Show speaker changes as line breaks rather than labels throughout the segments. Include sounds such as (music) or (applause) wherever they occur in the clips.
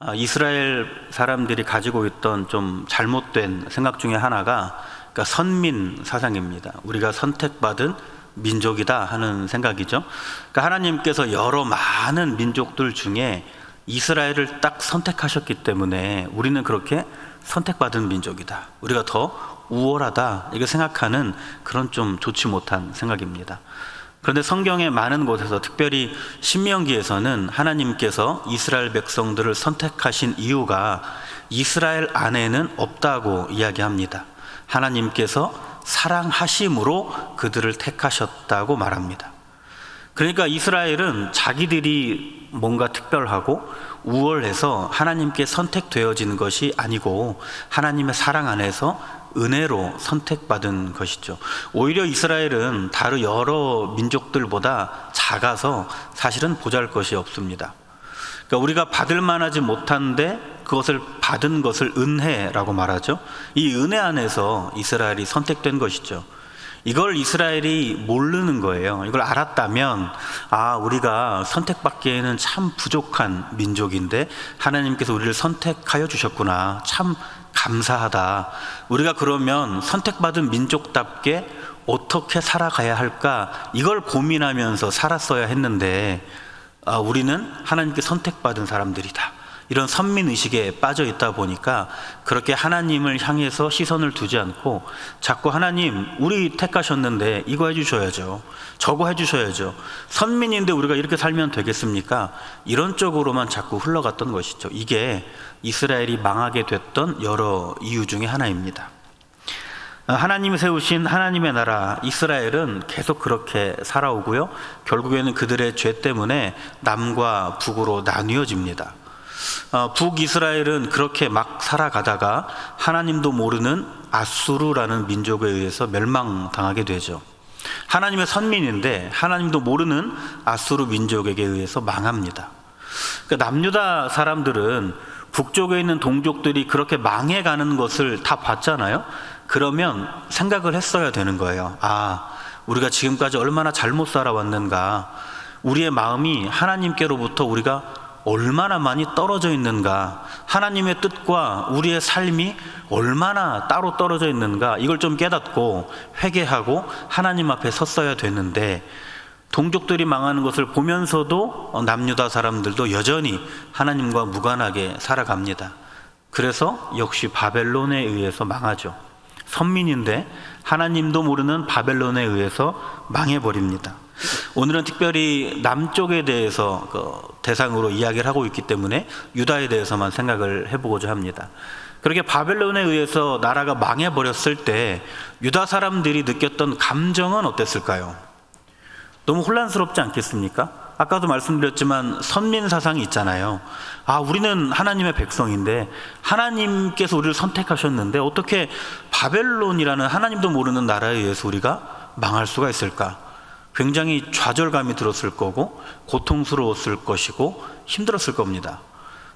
아, 이스라엘 사람들이 가지고 있던 좀 잘못된 생각 중에 하나가 그러니까 선민 사상입니다. 우리가 선택받은 민족이다 하는 생각이죠. 그러니까 하나님께서 여러 많은 민족들 중에 이스라엘을 딱 선택하셨기 때문에 우리는 그렇게 선택받은 민족이다. 우리가 더 우월하다. 이렇게 생각하는 그런 좀 좋지 못한 생각입니다. 그런데 성경의 많은 곳에서 특별히 신명기에서는 하나님께서 이스라엘 백성들을 선택하신 이유가 이스라엘 안에는 없다고 이야기합니다. 하나님께서 사랑하심으로 그들을 택하셨다고 말합니다. 그러니까 이스라엘은 자기들이 뭔가 특별하고 우월해서 하나님께 선택되어진 것이 아니고 하나님의 사랑 안에서 은혜로 선택받은 것이죠. 오히려 이스라엘은 다른 여러 민족들보다 작아서 사실은 보잘 것이 없습니다. 그러니까 우리가 받을 만하지 못한데 그것을 받은 것을 은혜라고 말하죠. 이 은혜 안에서 이스라엘이 선택된 것이죠. 이걸 이스라엘이 모르는 거예요. 이걸 알았다면, 아, 우리가 선택받기에는 참 부족한 민족인데, 하나님께서 우리를 선택하여 주셨구나. 참 감사하다. 우리가 그러면 선택받은 민족답게 어떻게 살아가야 할까? 이걸 고민하면서 살았어야 했는데, 아, 우리는 하나님께 선택받은 사람들이다. 이런 선민 의식에 빠져 있다 보니까 그렇게 하나님을 향해서 시선을 두지 않고 자꾸 하나님 우리 택하셨는데 이거 해 주셔야죠. 저거 해 주셔야죠. 선민인데 우리가 이렇게 살면 되겠습니까? 이런 쪽으로만 자꾸 흘러갔던 것이죠. 이게 이스라엘이 망하게 됐던 여러 이유 중에 하나입니다. 하나님이 세우신 하나님의 나라 이스라엘은 계속 그렇게 살아오고요. 결국에는 그들의 죄 때문에 남과 북으로 나뉘어집니다. 어, 북이스라엘은 그렇게 막 살아가다가 하나님도 모르는 아수르라는 민족에 의해서 멸망당하게 되죠. 하나님의 선민인데 하나님도 모르는 아수르 민족에게 의해서 망합니다. 그러니까 남유다 사람들은 북쪽에 있는 동족들이 그렇게 망해가는 것을 다 봤잖아요. 그러면 생각을 했어야 되는 거예요. 아, 우리가 지금까지 얼마나 잘못 살아왔는가. 우리의 마음이 하나님께로부터 우리가 얼마나 많이 떨어져 있는가, 하나님의 뜻과 우리의 삶이 얼마나 따로 떨어져 있는가, 이걸 좀 깨닫고 회개하고 하나님 앞에 섰어야 되는데, 동족들이 망하는 것을 보면서도 남유다 사람들도 여전히 하나님과 무관하게 살아갑니다. 그래서 역시 바벨론에 의해서 망하죠. 선민인데 하나님도 모르는 바벨론에 의해서 망해버립니다. 오늘은 특별히 남쪽에 대해서 그 대상으로 이야기를 하고 있기 때문에 유다에 대해서만 생각을 해보고자 합니다. 그렇게 바벨론에 의해서 나라가 망해버렸을 때 유다 사람들이 느꼈던 감정은 어땠을까요? 너무 혼란스럽지 않겠습니까? 아까도 말씀드렸지만 선민 사상이 있잖아요. 아, 우리는 하나님의 백성인데 하나님께서 우리를 선택하셨는데 어떻게 바벨론이라는 하나님도 모르는 나라에 의해서 우리가 망할 수가 있을까? 굉장히 좌절감이 들었을 거고 고통스러웠을 것이고 힘들었을 겁니다.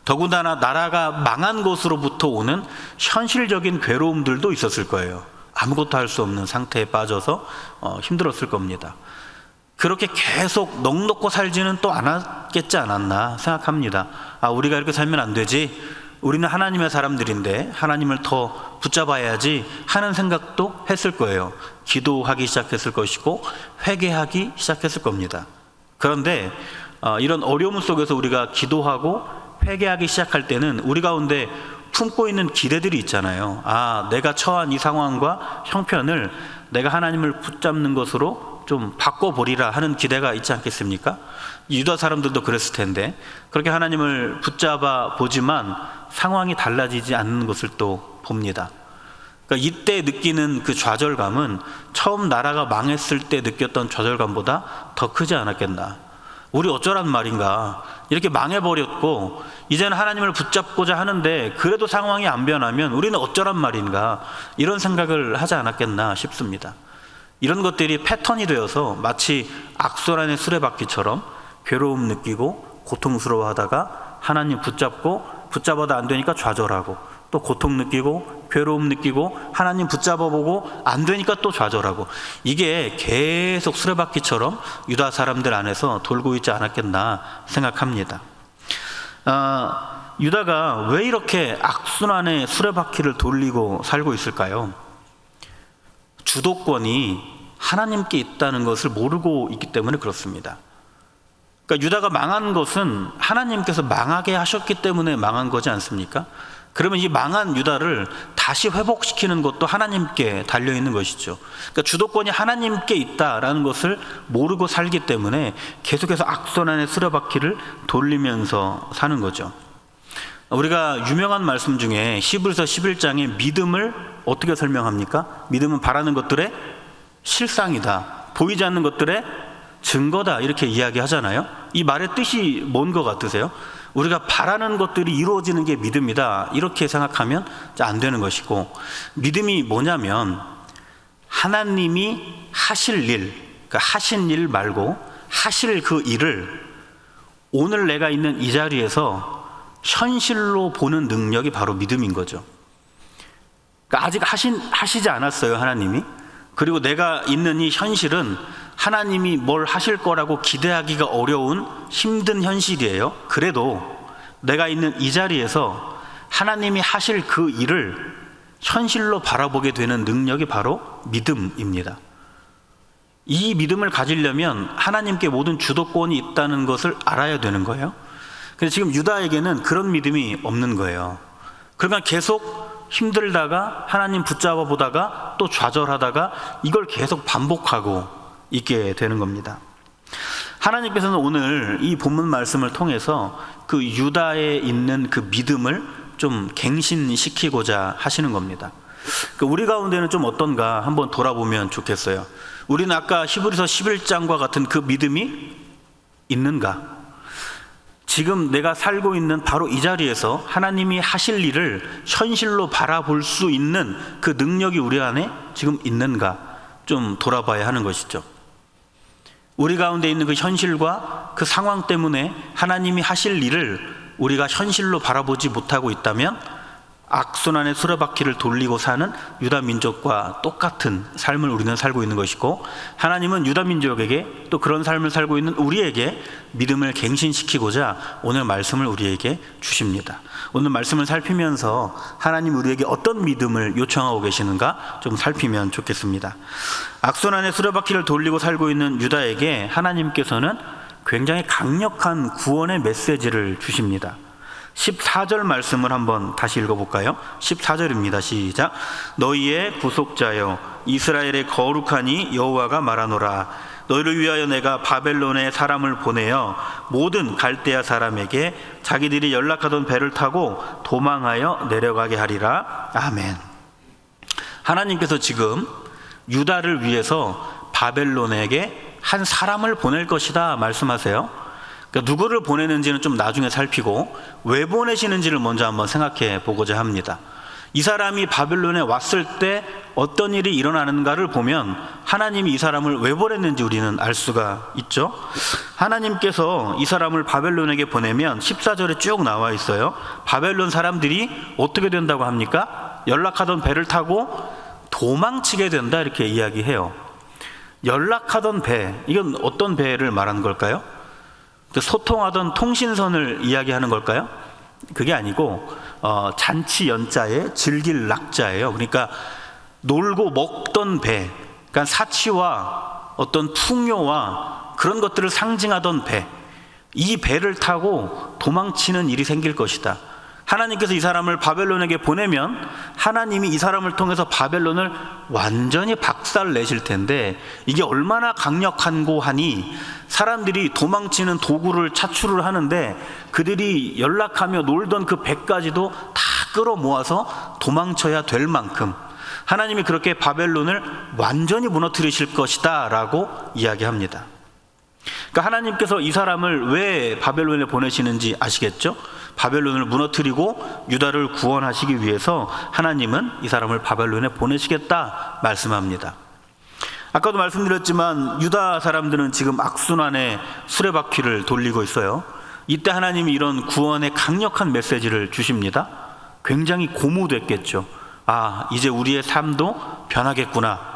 더군다나 나라가 망한 것으로부터 오는 현실적인 괴로움들도 있었을 거예요. 아무것도 할 수 없는 상태에 빠져서 어, 힘들었을 겁니다. 그렇게 계속 넉넉고 살지는 또 않았겠지 않았나 생각합니다. 아, 우리가 이렇게 살면 안 되지. 우리는 하나님의 사람들인데 하나님을 더 붙잡아야지 하는 생각도 했을 거예요. 기도하기 시작했을 것이고 회개하기 시작했을 겁니다. 그런데 어, 이런 어려움 속에서 우리가 기도하고 회개하기 시작할 때는 우리 가운데 품고 있는 기대들이 있잖아요. 아, 내가 처한 이 상황과 형편을 내가 하나님을 붙잡는 것으로 좀 바꿔보리라 하는 기대가 있지 않겠습니까? 유다 사람들도 그랬을 텐데 그렇게 하나님을 붙잡아 보지만 상황이 달라지지 않는 것을 또 봅니다. 그러니까 이때 느끼는 그 좌절감은 처음 나라가 망했을 때 느꼈던 좌절감보다 더 크지 않았겠나. 우리 어쩌란 말인가. 이렇게 망해버렸고, 이제는 하나님을 붙잡고자 하는데, 그래도 상황이 안 변하면 우리는 어쩌란 말인가. 이런 생각을 하지 않았겠나 싶습니다. 이런 것들이 패턴이 되어서 마치 악소란의 수레바퀴처럼 괴로움 느끼고 고통스러워 하다가 하나님 붙잡고 붙잡아도 안 되니까 좌절하고 또 고통 느끼고 괴로움 느끼고 하나님 붙잡아보고 안 되니까 또 좌절하고 이게 계속 수레바퀴처럼 유다 사람들 안에서 돌고 있지 않았겠나 생각합니다. 어, 유다가 왜 이렇게 악순환의 수레바퀴를 돌리고 살고 있을까요? 주도권이 하나님께 있다는 것을 모르고 있기 때문에 그렇습니다. 그러니까 유다가 망한 것은 하나님께서 망하게 하셨기 때문에 망한 거지 않습니까? 그러면 이 망한 유다를 다시 회복시키는 것도 하나님께 달려 있는 것이죠. 그러니까 주도권이 하나님께 있다라는 것을 모르고 살기 때문에 계속해서 악순환의 수레바퀴를 돌리면서 사는 거죠. 우리가 유명한 말씀 중에 시브리서 11장에 믿음을 어떻게 설명합니까? 믿음은 바라는 것들의 실상이다. 보이지 않는 것들의 증거다. 이렇게 이야기하잖아요. 이 말의 뜻이 뭔 것 같으세요? 우리가 바라는 것들이 이루어지는 게 믿음이다. 이렇게 생각하면 안 되는 것이고, 믿음이 뭐냐면, 하나님이 하실 일, 그 하신 일 말고, 하실 그 일을 오늘 내가 있는 이 자리에서 현실로 보는 능력이 바로 믿음인 거죠. 그러니까 아직 하신, 하시지 않았어요, 하나님이. 그리고 내가 있는 이 현실은 하나님이 뭘 하실 거라고 기대하기가 어려운 힘든 현실이에요. 그래도 내가 있는 이 자리에서 하나님이 하실 그 일을 현실로 바라보게 되는 능력이 바로 믿음입니다. 이 믿음을 가지려면 하나님께 모든 주도권이 있다는 것을 알아야 되는 거예요. 근데 지금 유다에게는 그런 믿음이 없는 거예요. 그러니까 계속 힘들다가 하나님 붙잡아 보다가 또 좌절하다가 이걸 계속 반복하고 있게 되는 겁니다. 하나님께서는 오늘 이 본문 말씀을 통해서 그 유다에 있는 그 믿음을 좀 갱신시키고자 하시는 겁니다. 그 우리 가운데는 좀 어떤가 한번 돌아보면 좋겠어요. 우리는 아까 히브리서 11장과 같은 그 믿음이 있는가? 지금 내가 살고 있는 바로 이 자리에서 하나님이 하실 일을 현실로 바라볼 수 있는 그 능력이 우리 안에 지금 있는가 좀 돌아봐야 하는 것이죠. 우리 가운데 있는 그 현실과 그 상황 때문에 하나님이 하실 일을 우리가 현실로 바라보지 못하고 있다면 악순환의 수레바퀴를 돌리고 사는 유다 민족과 똑같은 삶을 우리는 살고 있는 것이고 하나님은 유다 민족에게 또 그런 삶을 살고 있는 우리에게 믿음을 갱신시키고자 오늘 말씀을 우리에게 주십니다. 오늘 말씀을 살피면서 하나님 우리에게 어떤 믿음을 요청하고 계시는가 좀 살피면 좋겠습니다. 악순환의 수레바퀴를 돌리고 살고 있는 유다에게 하나님께서는 굉장히 강력한 구원의 메시지를 주십니다. 14절 말씀을 한번 다시 읽어볼까요? 14절입니다. 시작. 너희의 구속자여 이스라엘의 거룩하니 여호와가 말하노라. 너희를 위하여 내가 바벨론에 사람을 보내어 모든 갈대아 사람에게 자기들이 연락하던 배를 타고 도망하여 내려가게 하리라. 아멘. 하나님께서 지금 유다를 위해서 바벨론에게 한 사람을 보낼 것이다 말씀하세요. 그러니까 누구를 보내는지는 좀 나중에 살피고 왜 보내시는지를 먼저 한번 생각해 보고자 합니다. 이 사람이 바벨론에 왔을 때 어떤 일이 일어나는가를 보면 하나님이 이 사람을 왜 보냈는지 우리는 알 수가 있죠. 하나님께서 이 사람을 바벨론에게 보내면 14절에 쭉 나와 있어요. 바벨론 사람들이 어떻게 된다고 합니까? 연락하던 배를 타고 도망치게 된다 이렇게 이야기해요. 연락하던 배, 이건 어떤 배를 말하는 걸까요? 그 소통하던 통신선을 이야기하는 걸까요? 그게 아니고 어, 잔치 연자에 즐길 낙자예요. 그러니까 놀고 먹던 배, 그러니까 사치와 어떤 풍요와 그런 것들을 상징하던 배, 이 배를 타고 도망치는 일이 생길 것이다. 하나님께서 이 사람을 바벨론에게 보내면 하나님이 이 사람을 통해서 바벨론을 완전히 박살 내실 텐데 이게 얼마나 강력한고 하니 사람들이 도망치는 도구를 차출을 하는데 그들이 연락하며 놀던 그 배까지도 다 끌어모아서 도망쳐야 될 만큼 하나님이 그렇게 바벨론을 완전히 무너뜨리실 것이다 라고 이야기합니다. 그러니까 하나님께서 이 사람을 왜 바벨론에 보내시는지 아시겠죠? 바벨론을 무너뜨리고 유다를 구원하시기 위해서 하나님은 이 사람을 바벨론에 보내시겠다 말씀합니다. 아까도 말씀드렸지만 유다 사람들은 지금 악순환의 수레바퀴를 돌리고 있어요. 이때 하나님이 이런 구원의 강력한 메시지를 주십니다. 굉장히 고무됐겠죠. 아, 이제 우리의 삶도 변하겠구나.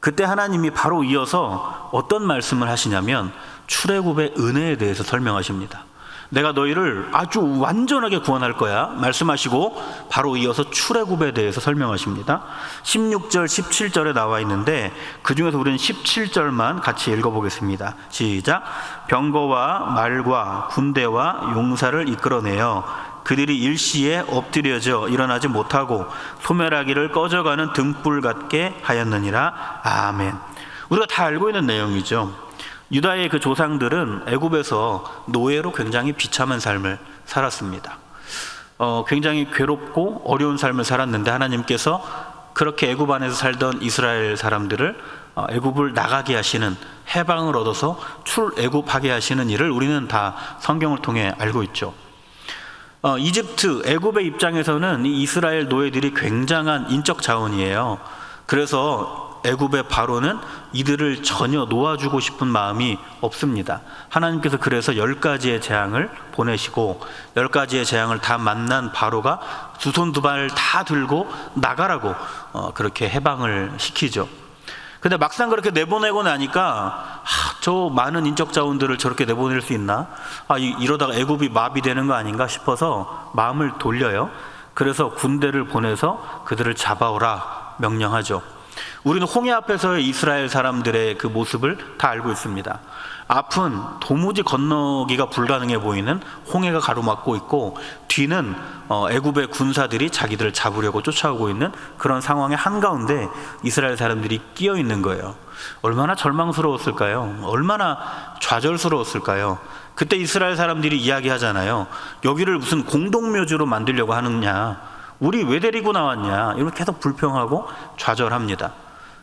그때 하나님이 바로 이어서 어떤 말씀을 하시냐면 출애굽의 은혜에 대해서 설명하십니다. 내가 너희를 아주 완전하게 구원할 거야. 말씀하시고 바로 이어서 출애굽에 대해서 설명하십니다. 16절, 17절에 나와 있는데 그 중에서 우리는 17절만 같이 읽어보겠습니다. 시작. 병거와 말과 군대와 용사를 이끌어내어 그들이 일시에 엎드려져 일어나지 못하고 소멸하기를 꺼져가는 등불 같게 하였느니라. 아멘. 우리가 다 알고 있는 내용이죠. 유다의 그 조상들은 애굽에서 노예로 굉장히 비참한 삶을 살았습니다. 어, 굉장히 괴롭고 어려운 삶을 살았는데 하나님께서 그렇게 애굽 안에서 살던 이스라엘 사람들을 어, 애굽을 나가게 하시는 해방을 얻어서 출애굽하게 하시는 일을 우리는 다 성경을 통해 알고 있죠. 어, 이집트 애굽의 입장에서는 이 이스라엘 노예들이 굉장한 인적 자원이에요. 그래서 애굽의 바로는 이들을 전혀 놓아주고 싶은 마음이 없습니다. 하나님께서 그래서 열 가지의 재앙을 보내시고 열 가지의 재앙을 다 만난 바로가 두 손 두 발 다 들고 나가라고 어, 그렇게 해방을 시키죠. 근데 막상 그렇게 내보내고 나니까 아, 저 많은 인적 자원들을 저렇게 내보낼 수 있나? 아 이- 이러다가 애굽이 마비되는 거 아닌가 싶어서 마음을 돌려요. 그래서 군대를 보내서 그들을 잡아오라 명령하죠. 우리는 홍해 앞에서의 이스라엘 사람들의 그 모습을 다 알고 있습니다. 앞은 도무지 건너기가 불가능해 보이는 홍해가 가로막고 있고 뒤는 어, 애굽의 군사들이 자기들을 잡으려고 쫓아오고 있는 그런 상황의 한가운데 이스라엘 사람들이 끼어 있는 거예요. 얼마나 절망스러웠을까요? 얼마나 좌절스러웠을까요? 그때 이스라엘 사람들이 이야기하잖아요. 여기를 무슨 공동묘지로 만들려고 하느냐? 우리 왜 데리고 나왔냐? 이런 계속 불평하고 좌절합니다.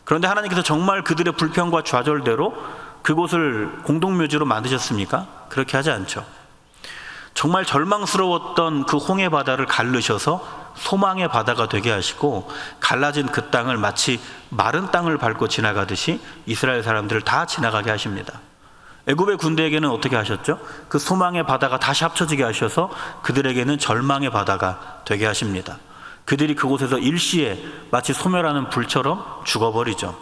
그런데 하나님께서 정말 그들의 불평과 좌절대로 그곳을 공동묘지로 만드셨습니까? 그렇게 하지 않죠. 정말 절망스러웠던 그 홍해 바다를 갈르셔서 소망의 바다가 되게 하시고 갈라진 그 땅을 마치 마른 땅을 밟고 지나가듯이 이스라엘 사람들을 다 지나가게 하십니다. 애굽의 군대에게는 어떻게 하셨죠? 그 소망의 바다가 다시 합쳐지게 하셔서 그들에게는 절망의 바다가 되게 하십니다. 그들이 그곳에서 일시에 마치 소멸하는 불처럼 죽어버리죠.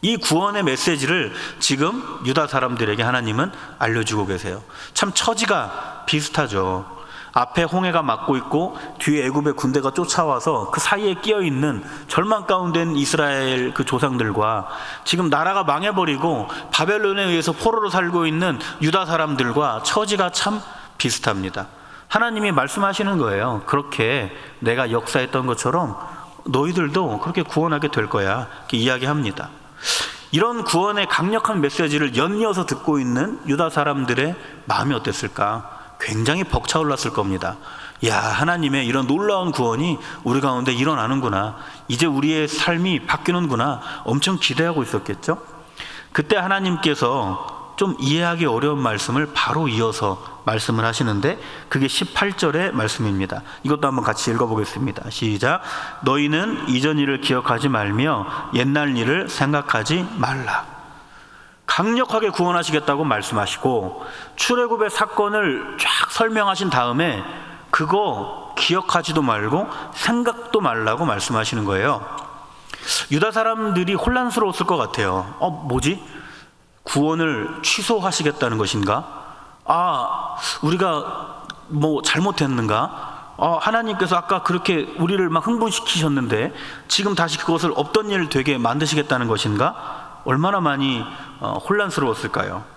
이 구원의 메시지를 지금 유다 사람들에게 하나님은 알려주고 계세요. 참 처지가 비슷하죠. 앞에 홍해가 막고 있고 뒤에 애굽의 군대가 쫓아와서 그 사이에 끼어 있는 절망 가운데 이스라엘 그 조상들과 지금 나라가 망해버리고 바벨론에 의해서 포로로 살고 있는 유다 사람들과 처지가 참 비슷합니다. 하나님이 말씀하시는 거예요. 그렇게 내가 역사했던 것처럼 너희들도 그렇게 구원하게 될 거야. 이렇게 이야기합니다. 이런 구원의 강력한 메시지를 연이어서 듣고 있는 유다 사람들의 마음이 어땠을까? 굉장히 벅차올랐을 겁니다. 야, 하나님의 이런 놀라운 구원이 우리 가운데 일어나는구나. 이제 우리의 삶이 바뀌는구나. 엄청 기대하고 있었겠죠? 그때 하나님께서 좀 이해하기 어려운 말씀을 바로 이어서 말씀을 하시는데 그게 18절의 말씀입니다. 이것도 한번 같이 읽어보겠습니다. 시작. 너희는 이전 일을 기억하지 말며 옛날 일을 생각하지 말라. 강력하게 구원하시겠다고 말씀하시고 출애굽의 사건을 쫙 설명하신 다음에 그거 기억하지도 말고 생각도 말라고 말씀하시는 거예요. 유다 사람들이 혼란스러웠을 것 같아요. 어, 뭐지? 구원을 취소하시겠다는 것인가? 아, 우리가 뭐 잘못했는가? 어, 하나님께서 아까 그렇게 우리를 막 흥분시키셨는데 지금 다시 그것을 없던 일 되게 만드시겠다는 것인가? 얼마나 많이 어, 혼란스러웠을까요?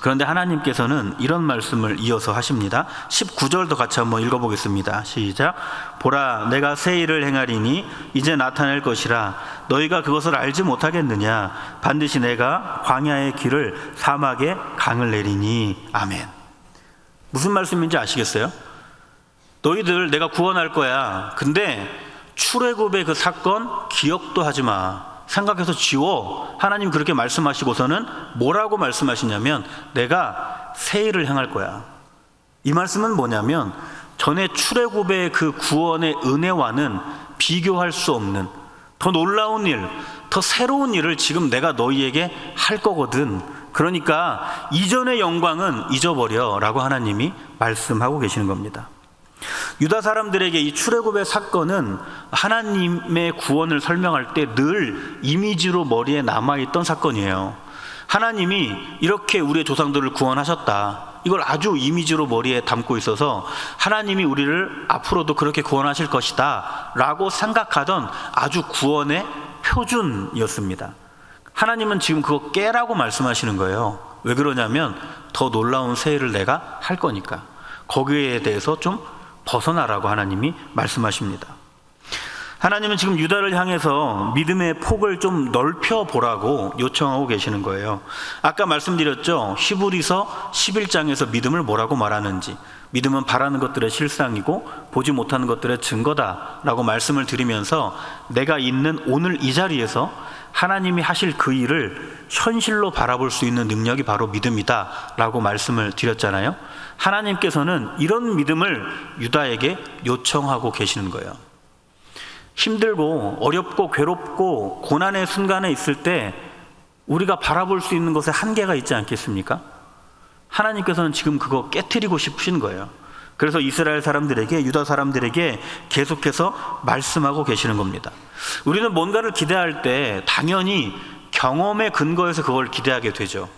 그런데 하나님께서는 이런 말씀을 이어서 하십니다. 19절도 같이 한번 읽어보겠습니다. 시작. 보라, 내가 새 일을 행하리니 이제 나타낼 것이라. 너희가 그것을 알지 못하겠느냐? 반드시 내가 광야의 길을 사막에 강을 내리니. 아멘. 무슨 말씀인지 아시겠어요? 너희들 내가 구원할 거야. 근데 출애굽의 그 사건 기억도 하지 마. 생각해서 지워. 하나님 그렇게 말씀하시고서는 뭐라고 말씀하시냐면 내가 새 일을 행할 거야. 이 말씀은 뭐냐면 전에 출애굽의 그 구원의 은혜와는 비교할 수 없는 더 놀라운 일, 더 새로운 일을 지금 내가 너희에게 할 거거든. 그러니까 이전의 영광은 잊어버려라고 하나님이 말씀하고 계시는 겁니다. 유다 사람들에게 이 출애굽의 사건은 하나님의 구원을 설명할 때 늘 이미지로 머리에 남아 있던 사건이에요. 하나님이 이렇게 우리의 조상들을 구원하셨다. 이걸 아주 이미지로 머리에 담고 있어서 하나님이 우리를 앞으로도 그렇게 구원하실 것이다. 라고 생각하던 아주 구원의 표준이었습니다. 하나님은 지금 그거 깨라고 말씀하시는 거예요. 왜 그러냐면 더 놀라운 세일을 내가 할 거니까. 거기에 대해서 좀 벗어나라고 하나님이 말씀하십니다. 하나님은 지금 유다를 향해서 믿음의 폭을 좀 넓혀 보라고 요청하고 계시는 거예요. 아까 말씀드렸죠. 히브리서 11장에서 믿음을 뭐라고 말하는지. 믿음은 바라는 것들의 실상이고 보지 못하는 것들의 증거다라고 말씀을 드리면서 내가 있는 오늘 이 자리에서 하나님이 하실 그 일을 현실로 바라볼 수 있는 능력이 바로 믿음이다라고 말씀을 드렸잖아요. 하나님께서는 이런 믿음을 유다에게 요청하고 계시는 거예요. 힘들고 어렵고 괴롭고 고난의 순간에 있을 때 우리가 바라볼 수 있는 것에 한계가 있지 않겠습니까? 하나님께서는 지금 그거 깨뜨리고 싶으신 거예요. 그래서 이스라엘 사람들에게 유다 사람들에게 계속해서 말씀하고 계시는 겁니다. 우리는 뭔가를 기대할 때 당연히 경험에 근거해서 그걸 기대하게 되죠.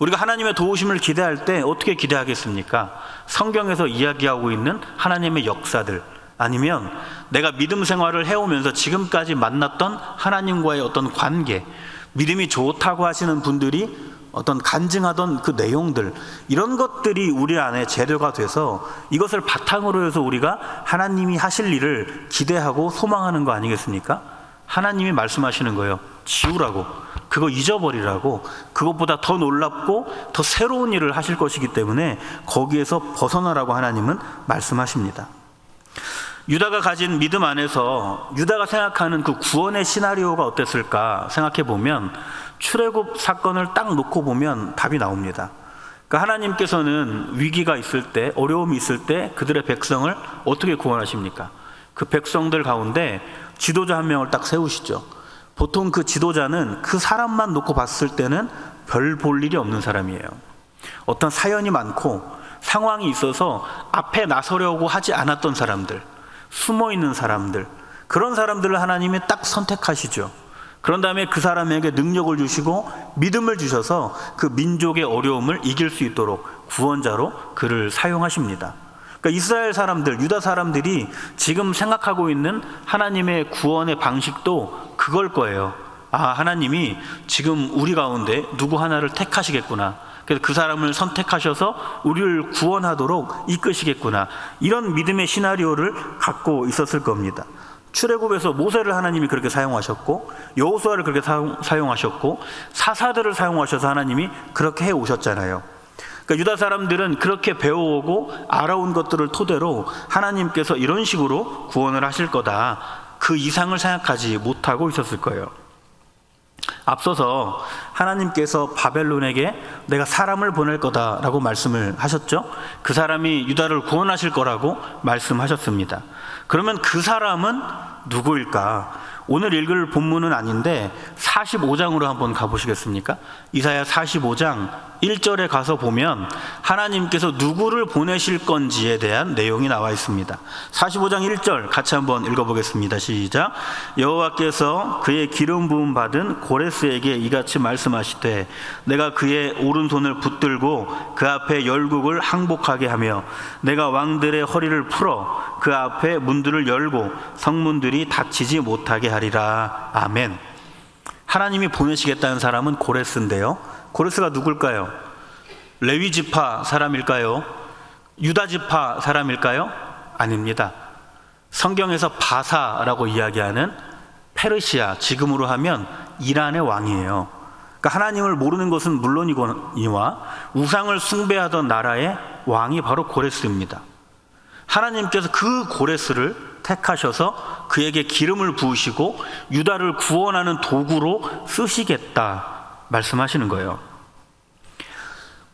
우리가 하나님의 도우심을 기대할 때 어떻게 기대하겠습니까? 성경에서 이야기하고 있는 하나님의 역사들 아니면 내가 믿음 생활을 해오면서 지금까지 만났던 하나님과의 어떤 관계, 믿음이 좋다고 하시는 분들이 어떤 간증하던 그 내용들 이런 것들이 우리 안에 재료가 돼서 이것을 바탕으로 해서 우리가 하나님이 하실 일을 기대하고 소망하는 거 아니겠습니까? 하나님이 말씀하시는 거예요. 지우라고. 그거 잊어버리라고. 그것보다 더 놀랍고 더 새로운 일을 하실 것이기 때문에 거기에서 벗어나라고 하나님은 말씀하십니다. 유다가 가진 믿음 안에서 유다가 생각하는 그 구원의 시나리오가 어땠을까 생각해 보면 출애굽 사건을 딱 놓고 보면 답이 나옵니다. 그러니까 하나님께서는 위기가 있을 때, 어려움이 있을 때 그들의 백성을 어떻게 구원하십니까? 그 백성들 가운데 지도자 한 명을 딱 세우시죠. 보통 그 지도자는 그 사람만 놓고 봤을 때는 별 볼 일이 없는 사람이에요. 어떤 사연이 많고 상황이 있어서 앞에 나서려고 하지 않았던 사람들, 숨어 있는 사람들, 그런 사람들을 하나님이 딱 선택하시죠. 그런 다음에 그 사람에게 능력을 주시고 믿음을 주셔서 그 민족의 어려움을 이길 수 있도록 구원자로 그를 사용하십니다. 그러니까 이스라엘 사람들, 유다 사람들이 지금 생각하고 있는 하나님의 구원의 방식도 그걸 거예요. 아, 하나님이 지금 우리 가운데 누구 하나를 택하시겠구나. 그래서 그 사람을 선택하셔서 우리를 구원하도록 이끄시겠구나. 이런 믿음의 시나리오를 갖고 있었을 겁니다. 출애굽에서 모세를 하나님이 그렇게 사용하셨고 여호수아를 그렇게 사용 하셨고 사사들을 사용하셔서 하나님이 그렇게 해 오셨잖아요. 그러니까 유다 사람들은 그렇게 배워오고 알아온 것들을 토대로 하나님께서 이런 식으로 구원을 하실 거다. 그 이상을 생각하지 못하고 있었을 거예요. 앞서서 하나님께서 바벨론에게 내가 사람을 보낼 거다라고 말씀을 하셨죠. 그 사람이 유다를 구원하실 거라고 말씀하셨습니다. 그러면 그 사람은 누구일까? 오늘 읽을 본문은 아닌데 45장으로 한번 가보시겠습니까? 이사야 45장 1절에 가서 보면 하나님께서 누구를 보내실 건지에 대한 내용이 나와 있습니다. 45장 1절 같이 한번 읽어보겠습니다. 시작. 여호와께서 그의 기름 부음 받은 고레스에게 이같이 말씀하시되 내가 그의 오른손을 붙들고 그 앞에 열국을 항복하게 하며 내가 왕들의 허리를 풀어 그 앞에 문들을 열고 성문들이 닫히지 못하게 하리라. 아멘. 하나님이 보내시겠다는 사람은 고레스인데요. 고레스가 누굴까요? 레위 지파 사람일까요? 유다 지파 사람일까요? 아닙니다. 성경에서 바사라고 이야기하는 페르시아, 지금으로 하면 이란의 왕이에요. 그러니까 하나님을 모르는 것은 물론이거니와 우상을 숭배하던 나라의 왕이 바로 고레스입니다. 하나님께서 그 고레스를 택하셔서 그에게 기름을 부으시고 유다를 구원하는 도구로 쓰시겠다 말씀하시는 거예요.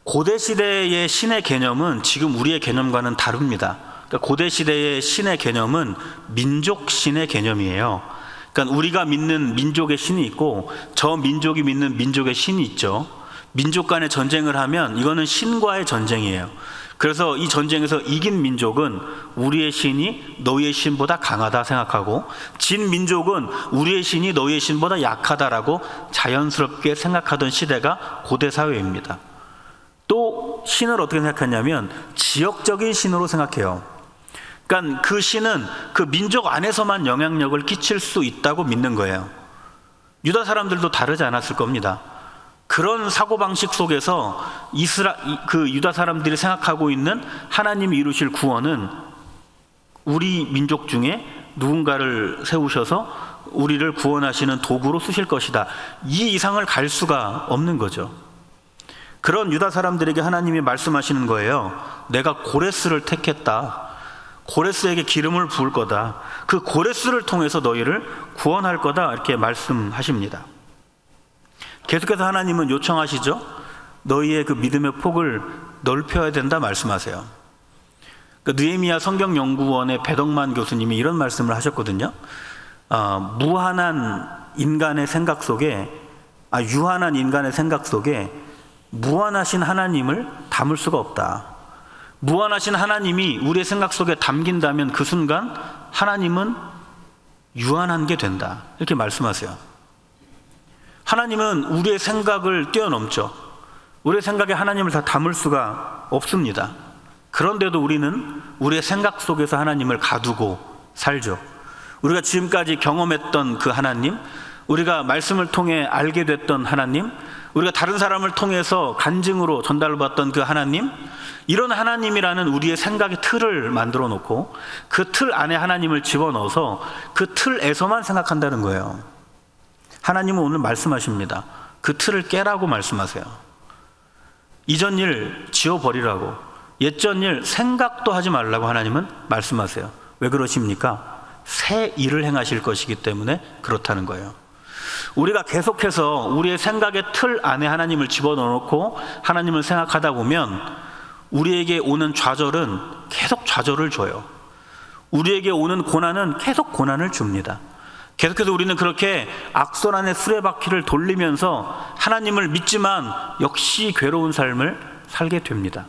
고대 시대의 신의 개념은 지금 우리의 개념과는 다릅니다. 그러니까 고대 시대의 신의 개념은 민족 신의 개념이에요. 그러니까 우리가 믿는 민족의 신이 있고 저 민족이 믿는 민족의 신이 있죠. 민족 간의 전쟁을 하면 이거는 신과의 전쟁이에요. 그래서 이 전쟁에서 이긴 민족은 우리의 신이 너희의 신보다 강하다 생각하고 진 민족은 우리의 신이 너희의 신보다 약하다라고 자연스럽게 생각하던 시대가 고대 사회입니다. 또 신을 어떻게 생각하냐면 지역적인 신으로 생각해요. 그러니까 그 신은 그 민족 안에서만 영향력을 끼칠 수 있다고 믿는 거예요. 유다 사람들도 다르지 않았을 겁니다. 그런 사고 방식 속에서 이스라 그 유다 사람들이 생각하고 있는 하나님이 이루실 구원은 우리 민족 중에 누군가를 세우셔서 우리를 구원하시는 도구로 쓰실 것이다. 이 이상을 갈 수가 없는 거죠. 그런 유다 사람들에게 하나님이 말씀하시는 거예요. 내가 고레스를 택했다. 고레스에게 기름을 부을 거다. 그 고레스를 통해서 너희를 구원할 거다. 이렇게 말씀하십니다. 계속해서 하나님은 요청하시죠. 너희의 그 믿음의 폭을 넓혀야 된다 말씀하세요. 그 느헤미야 성경연구원의 배덕만 교수님이 이런 말씀을 하셨거든요. 어, 무한한 인간의 생각 속에 아, 유한한 인간의 생각 속에 무한하신 하나님을 담을 수가 없다. 무한하신 하나님이 우리의 생각 속에 담긴다면 그 순간 하나님은 유한한 게 된다. 이렇게 말씀하세요. 하나님은 우리의 생각을 뛰어넘죠. 우리의 생각에 하나님을 다 담을 수가 없습니다. 그런데도 우리는 우리의 생각 속에서 하나님을 가두고 살죠. 우리가 지금까지 경험했던 그 하나님, 우리가 말씀을 통해 알게 됐던 하나님, 우리가 다른 사람을 통해서 간증으로 전달받던 그 하나님, 이런 하나님이라는 우리의 생각의 틀을 만들어 놓고 그 틀 안에 하나님을 집어넣어서 그 틀에서만 생각한다는 거예요. 하나님은 오늘 말씀하십니다. 그 틀을 깨라고 말씀하세요. 이전 일 지워버리라고, 옛전 일 생각도 하지 말라고 하나님은 말씀하세요. 왜 그러십니까? 새 일을 행하실 것이기 때문에 그렇다는 거예요. 우리가 계속해서 우리의 생각의 틀 안에 하나님을 집어넣고 하나님을 생각하다 보면 우리에게 오는 좌절은 계속 좌절을 줘요. 우리에게 오는 고난은 계속 고난을 줍니다. 계속해서 우리는 그렇게 악선안의 수레바퀴를 돌리면서 하나님을 믿지만 역시 괴로운 삶을 살게 됩니다.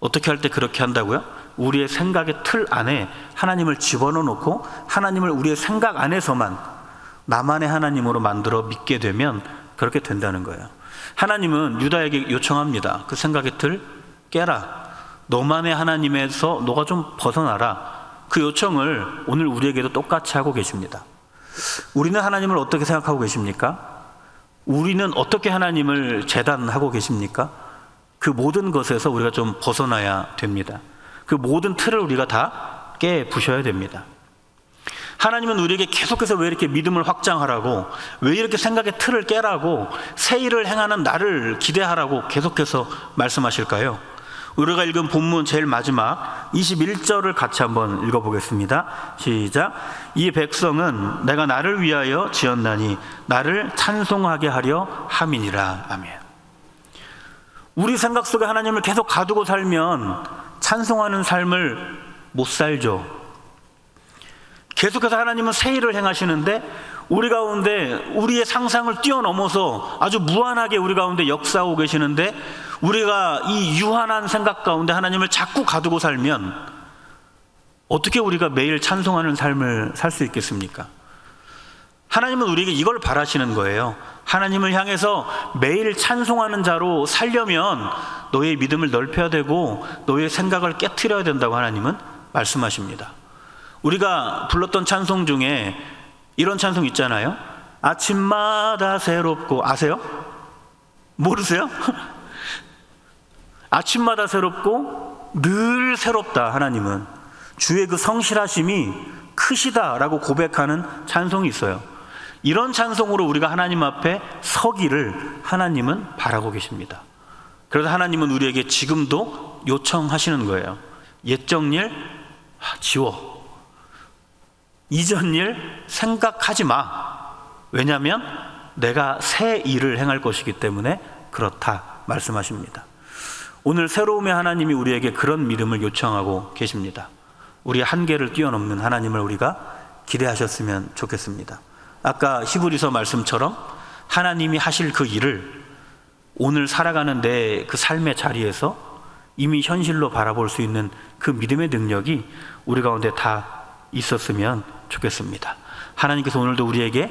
어떻게 할 때 그렇게 한다고요? 우리의 생각의 틀 안에 하나님을 집어넣어 놓고 하나님을 우리의 생각 안에서만 나만의 하나님으로 만들어 믿게 되면 그렇게 된다는 거예요. 하나님은 유다에게 요청합니다. 그 생각의 틀 깨라. 너만의 하나님에서 너가 좀 벗어나라. 그 요청을 오늘 우리에게도 똑같이 하고 계십니다. 우리는 하나님을 어떻게 생각하고 계십니까? 우리는 어떻게 하나님을 재단하고 계십니까? 그 모든 것에서 우리가 좀 벗어나야 됩니다. 그 모든 틀을 우리가 다 깨 부셔야 됩니다. 하나님은 우리에게 계속해서 왜 이렇게 믿음을 확장하라고, 왜 이렇게 생각의 틀을 깨라고, 새 일을 행하는 나를 기대하라고 계속해서 말씀하실까요? 우리가 읽은 본문 제일 마지막 21절을 같이 한번 읽어보겠습니다. 시작. 이 백성은 내가 나를 위하여 지었나니 나를 찬송하게 하려 함이니라. 아멘. 우리 생각 속에 하나님을 계속 가두고 살면 찬송하는 삶을 못 살죠. 계속해서 하나님은 새 일을 행하시는데 우리 가운데 우리의 상상을 뛰어넘어서 아주 무한하게 우리 가운데 역사하고 계시는데 우리가 이 유한한 생각 가운데 하나님을 자꾸 가두고 살면 어떻게 우리가 매일 찬송하는 삶을 살 수 있겠습니까? 하나님은 우리에게 이걸 바라시는 거예요. 하나님을 향해서 매일 찬송하는 자로 살려면 너의 믿음을 넓혀야 되고 너의 생각을 깨뜨려야 된다고 하나님은 말씀하십니다. 우리가 불렀던 찬송 중에 이런 찬송 있잖아요. 아침마다 새롭고 아세요? 모르세요? (laughs) 아침마다 새롭고 늘 새롭다 하나님은 주의 그 성실하심이 크시다라고 고백하는 찬송이 있어요. 이런 찬송으로 우리가 하나님 앞에 서기를 하나님은 바라고 계십니다. 그래서 하나님은 우리에게 지금도 요청하시는 거예요. 옛적 일 지워. 이전 일 생각하지 마. 왜냐하면 내가 새 일을 행할 것이기 때문에 그렇다 말씀하십니다. 오늘 새로움의 하나님이 우리에게 그런 믿음을 요청하고 계십니다. 우리 한계를 뛰어넘는 하나님을 우리가 기대하셨으면 좋겠습니다. 아까 히브리서 말씀처럼 하나님이 하실 그 일을 오늘 살아가는 내 그 삶의 자리에서 이미 현실로 바라볼 수 있는 그 믿음의 능력이 우리 가운데 다 있었으면 좋겠습니다. 하나님께서 오늘도 우리에게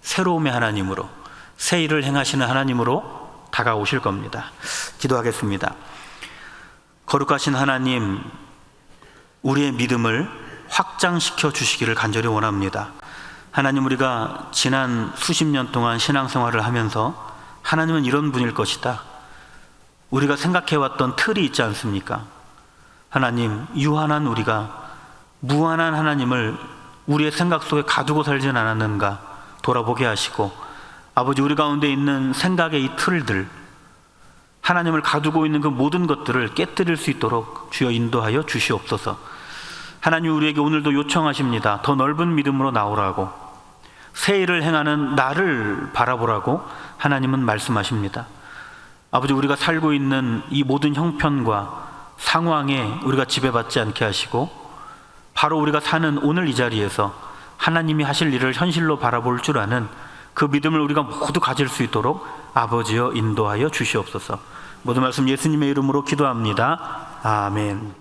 새로움의 하나님으로 새 일을 행하시는 하나님으로 다가오실 겁니다. 기도하겠습니다. 거룩하신 하나님, 우리의 믿음을 확장시켜 주시기를 간절히 원합니다. 하나님, 우리가 지난 수십 년 동안 신앙생활을 하면서 하나님은 이런 분일 것이다. 우리가 생각해왔던 틀이 있지 않습니까? 하나님, 유한한 우리가 무한한 하나님을 우리의 생각 속에 가두고 살진 않았는가 돌아보게 하시고 아버지 우리 가운데 있는 생각의 이 틀들 하나님을 가두고 있는 그 모든 것들을 깨뜨릴 수 있도록 주여 인도하여 주시옵소서. 하나님 우리에게 오늘도 요청하십니다. 더 넓은 믿음으로 나오라고 새 일을 행하는 나를 바라보라고 하나님은 말씀하십니다. 아버지 우리가 살고 있는 이 모든 형편과 상황에 우리가 지배받지 않게 하시고 바로 우리가 사는 오늘 이 자리에서 하나님이 하실 일을 현실로 바라볼 줄 아는 그 믿음을 우리가 모두 가질 수 있도록 아버지여 인도하여 주시옵소서. 모든 말씀 예수님의 이름으로 기도합니다. 아멘.